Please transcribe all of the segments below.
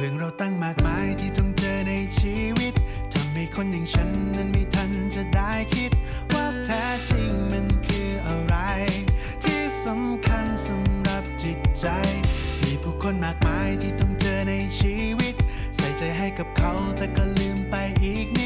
เรื่องเราตั้งมากมายที่ต้องเจอในชีวิตทำให้คนอย่างฉันนั้นไม่ทันจะได้คิด ว่าแท้จริงมันคืออะไร ที่สำคัญสำหรับจิตใจ มีผู้คนมากมายที่ต้องเจอในชีวิต ใส่ใจให้กับเขาแต่ก็ลืมไปอีก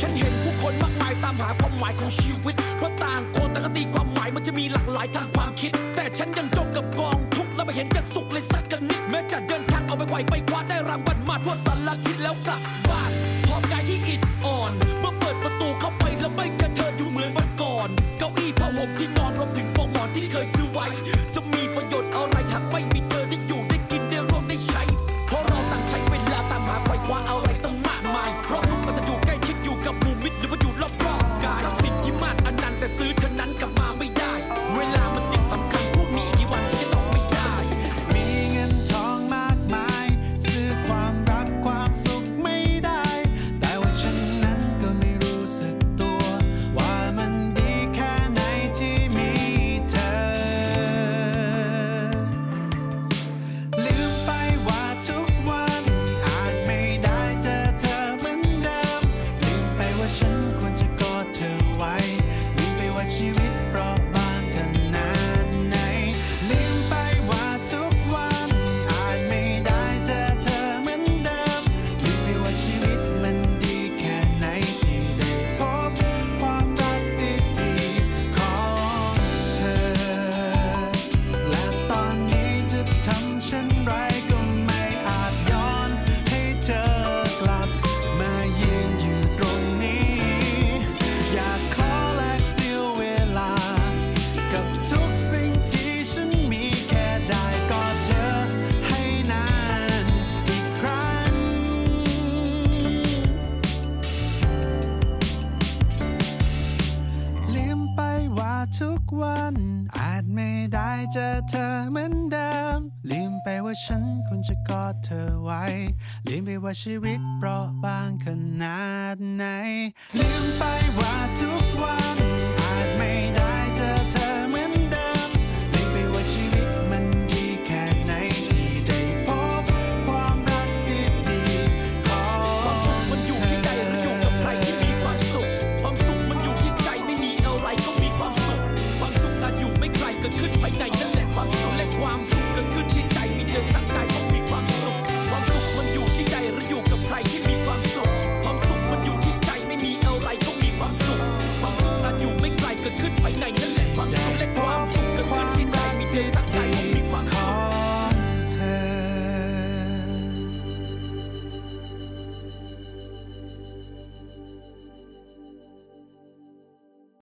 ฉันเห็นผู้คนมากมายตามหาความหมายของชีวิต เพราะต่างคนแต่ก็ตีความหมายมันจะมีหลากหลายทางความคิด แต่ฉันยังจมกับกองทุกข์และไม่เห็นจะสุขเลยสักกันนิด แม้จะเดินทางออกไปไหวไปคว้าได้รางวัลมาทั่วสารทิศแล้วกลับบ้านหอบกายที่อิดอ่อน เมื่อเปิดประตูเข้าไปแล้วไม่เจอเธออยู่เหมือนวันก่อน เก้าอี้ผ้าห่มที่นอนรวมถึงปลอกหมอนที่เคยซื้อไว้ จะมีประโยชน์อะไรหากไม่ ได้เจอเธอเหมือนเดิม ลืมไปว่าฉันควรจะกอดเธอไว้ ลืมไปว่าชีวิตเปราะบางขนาดไหน ลืมไปว่าทุกวัน